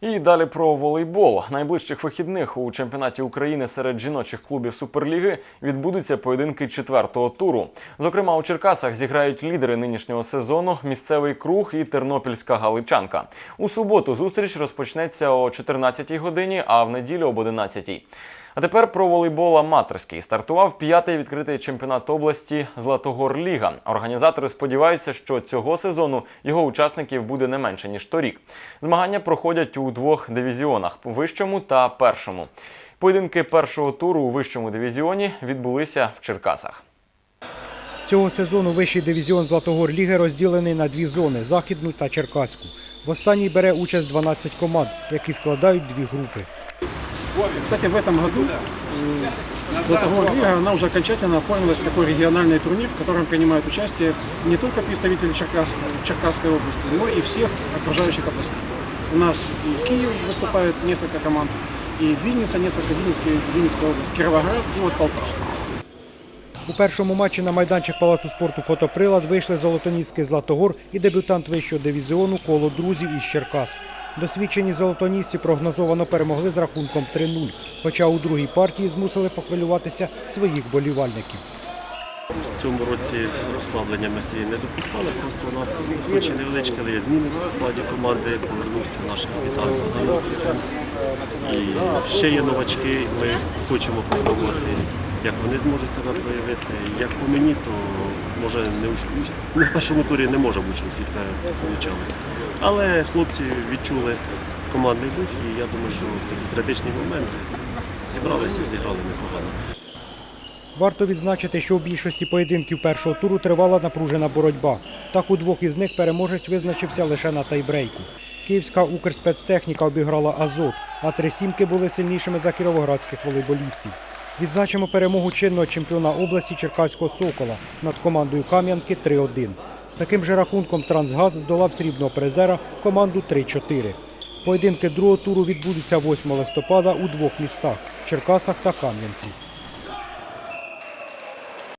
І далі про волейбол. Найближчих вихідних у чемпіонаті України серед жіночих клубів Суперліги відбудуться поєдинки четвертого туру. Зокрема, у Черкасах зіграють лідери нинішнього сезону місцевий круг і тернопільська галичанка. У суботу зустріч розпочнеться о 14-й годині, а в неділю об 11-й. А тепер про волейбол аматорський. Стартував п'ятий відкритий чемпіонат області Златогор Ліга. Організатори сподіваються, що цього сезону його учасників буде не менше ніж торік. Змагання проходять у двох дивізіонах вищому та першому. Поєдинки першого туру у вищому дивізіоні відбулися в Черкасах. Цього сезону вищий дивізіон Златогор Ліги розділений на дві зони західну та черкаську. В останній бере участь 12 команд, які складають дві групи. Кстати, в этом году м, Златогор Лига, она уже окончательно оформилась в такой региональный турнир, в котором принимают участие не только представители Черкас, Черкасской области, но и всех окружающих областей. У нас и Киев выступает несколько команд, и Винница, несколько Винницкой, Винницкая область, Кировоград и вот Полтава. У першому матчі на майданчик Палацу спорту «Фотоприлад» вийшли Золотоніський Златогор і дебютант вищого дивізіону коло друзів із Черкас. Досвідчені золотонісці прогнозовано перемогли з рахунком 3-0, хоча у другій партії змусили похвилюватися своїх болівальників. В цьому році розслаблення ми собі не допускали, просто у нас хоч і невеличкі, але є зміни в складі команди, повернувся наш капітан І ще є новачки, ми хочемо попробувати, як вони зможуть себе проявити. Як по мені, то може не вс- ну, в першому турі не може бути, що всіх все вийшло. Але хлопці відчули командний дух, і я думаю, що в такі критичні моменти зібралися, зіграли непогано. Варто відзначити, що у більшості поєдинків першого туру тривала напружена боротьба. Так у двох із них переможець визначився лише на тайбрейку. Київська Укрспецтехніка обіграла Азот, а три сімки були сильнішими за кіровоградських волейболістів. Відзначимо перемогу чинного чемпіона області Черкаського Сокола над командою Кам'янки 3-1. З таким же рахунком Трансгаз здолав срібного призера команду 3-4. Поєдинки другого туру відбудуться 8 листопада у двох містах Черкасах та Кам'янці.